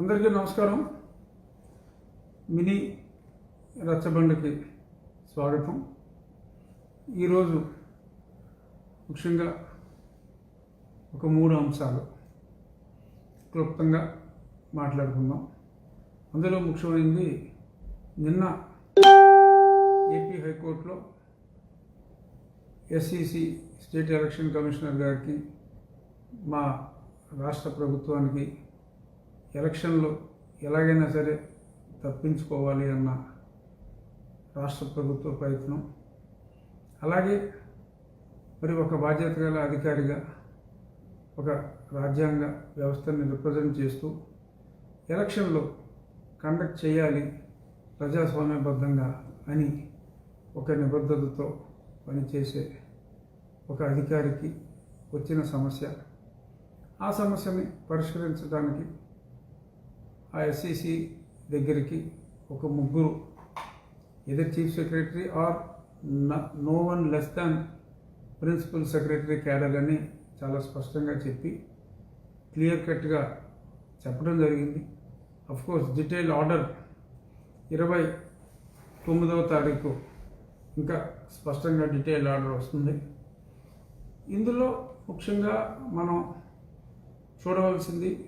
అందరికీ నమస్కారం. మినీ రచ్చబండకి స్వాగతం. ఈరోజు ముఖ్యంగా ఒక మూడు అంశాలు క్లుప్తంగా మాట్లాడుకుందాం. అందులో ముఖ్యమైనది నిన్న ఏపీ హైకోర్టులో ఎస్ఈసి స్టేట్ ఎలక్షన్ కమిషనర్ గారికి మా రాష్ట్ర ప్రభుత్వానికి ఎలక్షన్లు ఎలాగైనా సరే తప్పించుకోవాలి అన్న రాష్ట్ర ప్రభుత్వ ప్రయత్నం. అలాగే మరి ఒక బాధ్యత గల అధికారిగా ఒక రాజ్యాంగ వ్యవస్థని రిప్రజెంట్ చేస్తూ ఎలక్షన్లు కండక్ట్ చేయాలి ప్రజాస్వామ్యబద్ధంగా అని ఒక నిబద్ధతతో పనిచేసే ఒక అధికారికి వచ్చిన సమస్య. ఆ సమస్యని పరిష్కరించడానికి ఆ ఎస్ఈసి దగ్గరికి ఒక ముగ్గురు either chief secretary or no one less than principal secretary cadre అని చాలా స్పష్టంగా చెప్పి క్లియర్ కట్గా చెప్పడం జరిగింది. అఫ్ కోర్స్ డీటెయిల్ ఆర్డర్ ఇరవై తొమ్మిదవ తారీఖు ఇంకా స్పష్టంగా డీటెయిల్ ఆర్డర్ వస్తుంది. ఇందులో ముఖ్యంగా మనం చూడవలసింది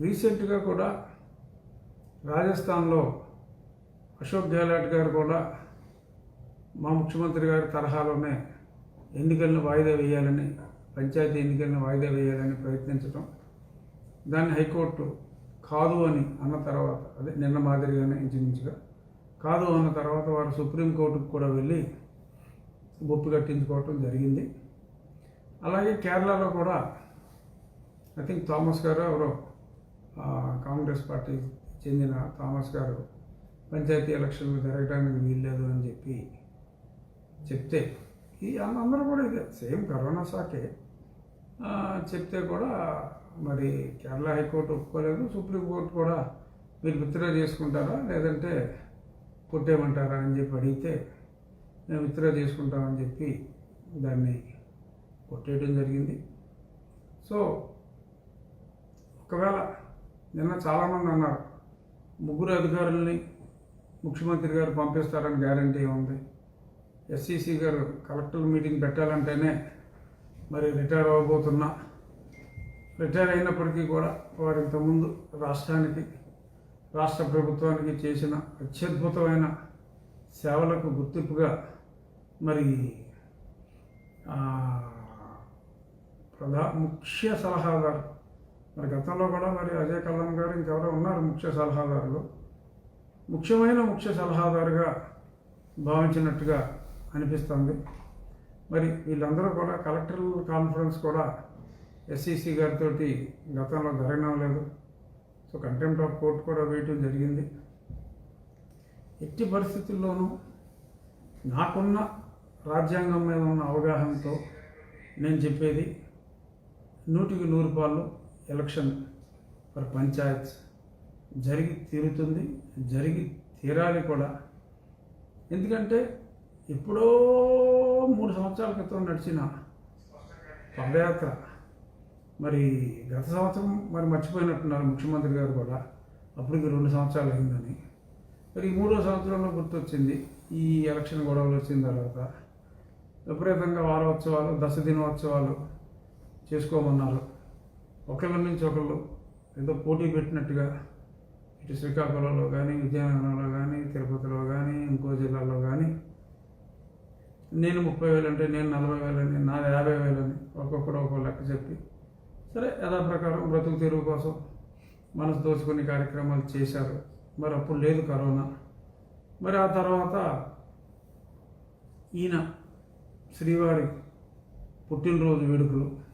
రీసెంట్గా కూడా రాజస్థాన్లో అశోక్ గెహ్లాట్ గారు కూడా మా ముఖ్యమంత్రి గారి తరహాలోనే ఎన్నికలను వాయిదా వేయాలని పంచాయతీ ఎన్నికలను వాయిదా వేయాలని ప్రయత్నించడం దాన్ని హైకోర్టు కాదు అని అన్న తర్వాత అదే నిన్న మాదిరిగానే ఇంచుమించుగా కాదు అన్న తర్వాత వారు సుప్రీంకోర్టుకు కూడా వెళ్ళి బొప్పు కట్టించుకోవటం జరిగింది. అలాగే కేరళలో కూడా ఐ థింక్ థామస్ గారు ఎవరో కాంగ్రెస్ పార్టీ చెందిన థామస్ గారు పంచాయతీ ఎలక్షన్లు జరగడానికి వీల్లేదు అని చెప్పి చెప్తే ఈ అందరూ కూడా ఇదే సేమ్ కరోనా సాకే చెప్తే కూడా మరి కేరళ హైకోర్టు ఒప్పుకోలేదు సుప్రీంకోర్టు కూడా మీరు విత్డ్రా చేసుకుంటారా లేదంటే కొట్టేయమంటారా అని చెప్పి అడిగితే మేము విత్డ్రా చేసుకుంటామని చెప్పి దాన్ని కొట్టేయడం జరిగింది. సో ఒకవేళ నిన్న చాలామంది అన్నారు ముగ్గురు అధికారుల్ని ముఖ్యమంత్రి గారు పంపిస్తారని గ్యారంటీ ఉంది. ఎస్సీసీ గారు కలెక్టర్ మీటింగ్ పెట్టాలంటేనే మరి రిటైర్ అవ్వబోతున్నా రిటైర్ అయినప్పటికీ కూడా వారు ఇంతకుముందు రాష్ట్రానికి రాష్ట్ర ప్రభుత్వానికి చేసిన అత్యద్భుతమైన సేవలకు గుర్తింపుగా మరి ప్రధా ముఖ్య సలహాదారు మరి గతంలో కూడా మరి అజయ్ కల్లం గారు ఇంకెవరో ఉన్నారు ముఖ్య సలహాదారులు. ముఖ్యమైన ముఖ్య సలహాదారుగా భావించినట్టుగా అనిపిస్తుంది. మరి వీళ్ళందరూ కూడా కలెక్టర్ కాన్ఫరెన్స్ కూడా ఎస్సీసీ గారితో గతంలో జరగడం లేదు. సో కంటెంప్ట్ ఆఫ్ కోర్టు కూడా వేయటం జరిగింది. ఎట్టి పరిస్థితుల్లోనూ నాకున్న రాజ్యాంగం మీద ఉన్న అవగాహనతో నేను చెప్పేది నూటికి నూరు పాళ్ళు ఎలక్షన్ ఫర్ పంచాయత్ జరిగి తీరుతుంది జరిగి తీరాలి కూడా. ఎందుకంటే ఎప్పుడో మూడు సంవత్సరాల క్రితం నడిచిన పాదయాత్ర మరి గత సంవత్సరం మరి మర్చిపోయినట్టున్నారు ముఖ్యమంత్రి గారు కూడా. అప్పటికి రెండు సంవత్సరాలు అయిందని. మరి మూడో సంవత్సరంలో గుర్తొచ్చింది ఈ ఎలక్షన్ గొడవలు వచ్చిన తర్వాత. విపరీతంగా వారోత్సవాలు దశ దినోత్సవాలు చేసుకోమన్నారు. ఒకళ్ళ నుంచి ఒకళ్ళు ఏదో పోటీ పెట్టినట్టుగా ఇటు శ్రీకాకుళంలో కానీ విజయనగరంలో కానీ తిరుపతిలో కానీ ఇంకో జిల్లాలో కానీ నేను ముప్పై వేలు అంటే నేను నలభై వేలని నా యాభై వేలని ఒక్కొక్కడు ఒక్కో లెక్క చెప్పి సరే యథాప్రకారం బ్రతుకు తెరువు కోసం మనసు దోచుకునే కార్యక్రమాలు చేశారు. మరి అప్పుడు లేదు కరోనా. మరి ఆ తర్వాత ఈయన శ్రీవారి పుట్టినరోజు వేడుకలు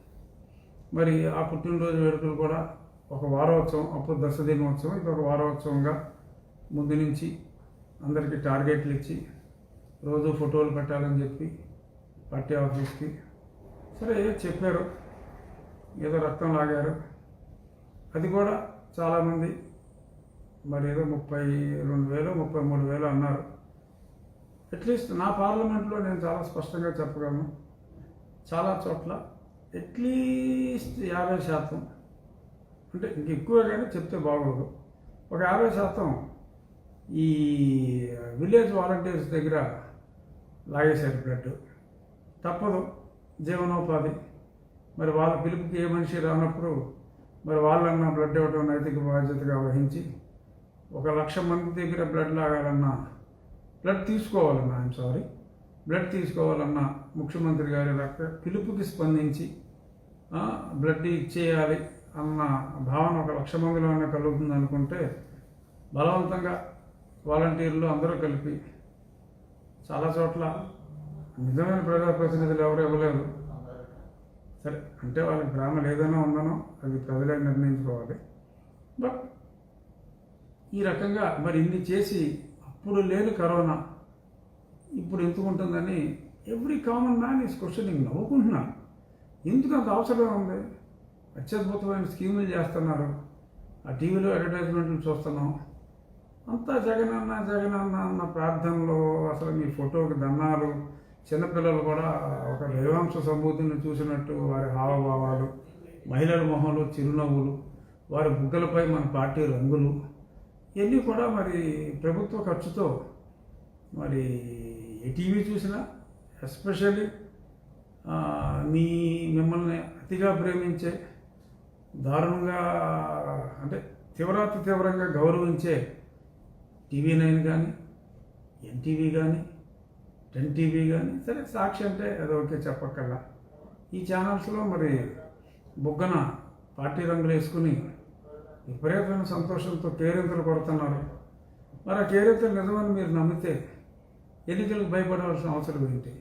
మరి ఆ పుట్టినరోజు వేడుకలు కూడా ఒక వారోత్సవం అప్పుడు దశ దినోత్సవం ఇది ఒక వారోత్సవంగా ముందు నుంచి అందరికీ టార్గెట్లు ఇచ్చి రోజు ఫోటోలు పెట్టాలని చెప్పి పార్టీ ఆఫీస్కి సరే చెప్పారు. ఏదో రక్తం లాగారు. అది కూడా చాలామంది మరి ఏదో ముప్పై రెండు వేలు ముప్పై మూడు వేలు అన్నారు. అట్లీస్ట్ నా పార్లమెంట్లో నేను చాలా స్పష్టంగా చెప్పగలను. చాలా చోట్ల అట్లీస్ట్ యాభై శాతం. అంటే ఇంక ఎక్కువగానే చెప్తే బాగోదు. ఒక యాభై శాతం ఈ విలేజ్ వాలంటీర్స్ దగ్గర లాగేశారు బ్లడ్. తప్పదు. జీవనోపాధి. మరి వాళ్ళ పిలుపుకి ఏ మనిషి రానప్పుడు మరి వాళ్ళన్నా బ్లడ్ ఇవ్వడం నైతిక బాధ్యతగా వహించి ఒక లక్ష మంది దగ్గర బ్లడ్ లాగాలన్నా బ్లడ్ తీసుకోవాలన్నా ఐఎమ్ సారీ బ్లడ్ తీసుకోవాలన్నా ముఖ్యమంత్రి గారి రక్త పిలుపుకి స్పందించి బ్లడ్ ఇచ్చేయాలి అన్న భావన ఒక లక్ష మందిలోనే కలుగుతుంది అనుకుంటే బలవంతంగా వాలంటీర్లు అందరూ కలిపి చాలా చోట్ల నిజమైన ప్రజాప్రతినిధులు ఎవరు ఇవ్వలేదు సరే అంటే వాళ్ళకి గ్రామాలు ఏదైనా ఉందనో అది ప్రజలే నిర్ణయించుకోవాలి. బట్ ఈ రకంగా మరి ఇన్ని చేసి అప్పుడు లేదు కరోనా. ఇప్పుడు ఎందుకు ఉంటుందని every common man is questioning నవ్వుకుంటున్నాను. ఎందుకు అంత అవసరం ఉంది? అత్యద్భుతమైన స్కీములు చేస్తున్నారు. ఆ టీవీలో అడ్వర్టైజ్మెంట్లు చూస్తున్నాం. అంతా జగనన్న జగనన్న అన్న ప్రార్థనలో అసలు మీ ఫోటోకి దన్నాలు చిన్నపిల్లలు కూడా ఒక దైవాంశ సంబూతిని చూసినట్టు వారి హావభావాలు. మహిళల మొహంలో చిరునవ్వులు. వారి బుగ్గలపై మన పార్టీ రంగులు. ఇవన్నీ కూడా మరి ప్రభుత్వ ఖర్చుతో మరి ఏ టీవీ చూసినా ఎస్పెషల్లీ మీ మిమ్మల్ని అతిగా ప్రేమించే దారుణంగా అంటే తీవ్రాతి తీవ్రంగా గౌరవించే టీవీ నైన్ కానీ ఎన్టీవీ కానీ టెన్ టీవీ కానీ సరే సాక్షి అంటే అది ఓకే చెప్పక్కల్లా ఈ ఛానల్స్లో మరి బుగ్గన పార్టీ రంగులు వేసుకుని విపరీతమైన సంతోషంతో కేరింతలు కొడుతున్నారు. మరి ఆ కేరింతలు నిజమని మీరు నమ్మితే ఎన్నికలకు భయపడవలసిన అవసరం ఏంటి?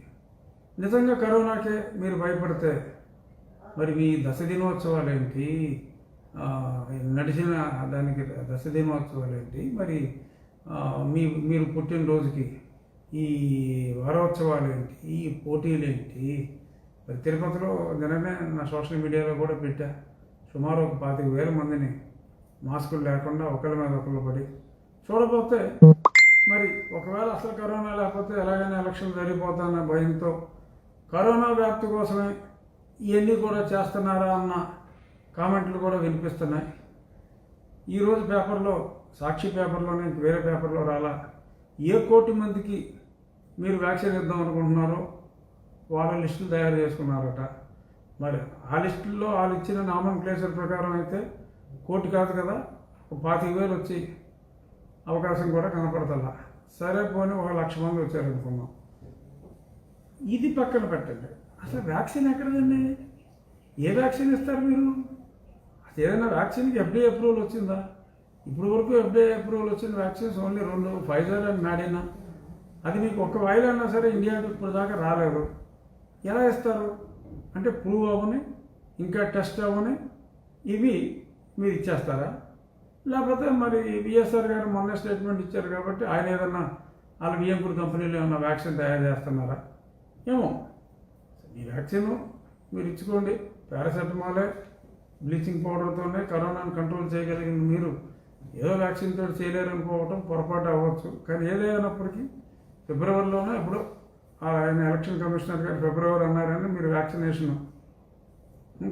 నిజంగా కరోనాకే మీరు భయపడితే మరి మీ దశ దినోత్సవాలు ఏంటి నడిచిన దానికి దశ దినోత్సవాలు ఏంటి? మరి మీ మీరు పుట్టినరోజుకి ఈ వారోత్సవాలు ఏంటి? ఈ పోటీలు ఏంటి? మరి తిరుపతిలో నిన్ననే నా సోషల్ మీడియాలో కూడా పెట్టా. సుమారు ఒక పాతిక వేల మందిని మాస్కులు లేకుండా ఒకరి మీద ఒకళ్ళు పడి చూడపోతే మరి ఒకవేళ అసలు కరోనా లేకపోతే ఎలాగైనా ఎలక్షన్ జరిగిపోతాన్న భయంతో కరోనా వ్యాప్తి కోసమే ఇవన్నీ కూడా చేస్తున్నారా అన్న కామెంట్లు కూడా వినిపిస్తున్నాయి. ఈరోజు పేపర్లో సాక్షి పేపర్లోనే వేరే పేపర్లో రాలా ఏ కోటి మందికి మీరు వ్యాక్సిన్ ఇద్దాం అనుకుంటున్నారో వాళ్ళ లిస్టులు తయారు చేసుకున్నారట. మరి ఆ లిస్టుల్లో వాళ్ళు ఇచ్చిన నామన్ క్లేచర్ ప్రకారం అయితే కోటి కాదు కదా ఒక పాతిక వేలు వచ్చి అవకాశం కూడా కనపడతల్లా సరే పోనీ ఒక లక్ష మంది వచ్చారు అనుకున్నాం ఇది పక్కన పెట్టండి. అసలు వ్యాక్సిన్ ఎక్కడదండి? ఏ వ్యాక్సిన్ ఇస్తారు మీరు? అసలు ఏదైనా వ్యాక్సిన్కి ఎఫ్డీఏ అప్రూవల్ వచ్చిందా? ఇప్పుడు వరకు ఎఫ్డీఏ అప్రూవల్ వచ్చిన వ్యాక్సిన్స్ ఓన్లీ రెండు ఫైజర్ అండ్ నాడినా అది మీకు ఒక్క వాయిల్ అయినా సరే ఇండియాకి ఇప్పుడు దాకా రాలేదు. ఎలా ఇస్తారు? అంటే ప్రూవ్ అవ్వని ఇంకా టెస్ట్ అవ్వని ఇవి మీరు ఇచ్చేస్తారా? లేకపోతే మరి విఎస్ఆర్ గారు మొన్న స్టేట్మెంట్ ఇచ్చారు కాబట్టి ఆయన ఏదన్నా వాళ్ళ విఎంపూర్ కంపెనీలో ఏమైనా వ్యాక్సిన్ తయారు చేస్తున్నారా? ఏమో? ఈ వ్యాక్సిన్ మీరు ఇచ్చుకోండి. పారాసెటమాలే బ్లీచింగ్ పౌడర్తోనే కరోనాను కంట్రోల్ చేయగలిగిన మీరు ఏదో వ్యాక్సిన్తో తోటి చేయలేరు అనుకోవటం పొరపాటు అవ్వచ్చు. కానీ ఏదైనప్పటికీ ఫిబ్రవరిలోనే ఇప్పుడు ఆయన ఎలక్షన్ కమిషనర్ గారు ఫిబ్రవరి అన్నారని మీరు వ్యాక్సినేషన్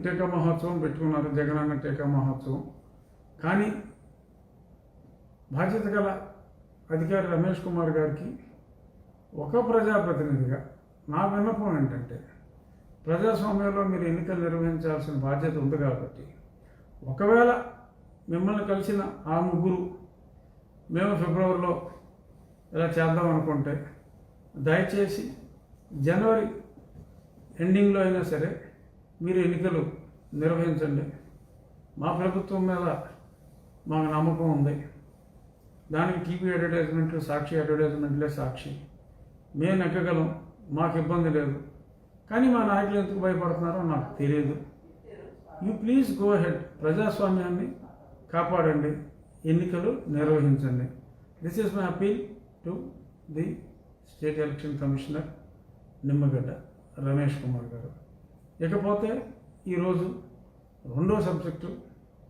టీకా మహోత్సవం పెట్టుకున్నారు జగనన్న టీకా మహోత్సవం. కానీ బాధ్యత గల అధికారి రమేష్ కుమార్ గారికి ఒక ప్రజాప్రతినిధిగా నా విన్నపం ఏంటంటే ప్రజాస్వామ్యంలో మీరు ఎన్నికలు నిర్వహించాల్సిన బాధ్యత ఉంది కాబట్టి ఒకవేళ మిమ్మల్ని కలిసిన ఆ ముగ్గురు మేము ఫిబ్రవరిలో ఇలా చేద్దాం అనుకుంటే దయచేసి జనవరి ఎండింగ్లో అయినా సరే మీరు ఎన్నికలు నిర్వహించండి. మా ప్రభుత్వం మీద మాకు నమ్మకం ఉంది. దానికి టీవీ అడ్వర్టైజ్మెంట్లు సాక్షి అడ్వర్టైజ్మెంట్లే సాక్షి. మేము నెగ్గగలం. మాకు ఇబ్బంది లేదు. కానీ మా నాయకులు ఎందుకు భయపడుతున్నారో నాకు తెలియదు యూ ప్లీజ్ గో హెడ్ ప్రజాస్వామ్యాన్ని కాపాడండి. ఎన్నికలు నిర్వహించండి. This is my appeal to the state election commissioner Nimmagadda Ramesh Kumar గారు. ఇకపోతే ఈరోజు రెండో సబ్జెక్టు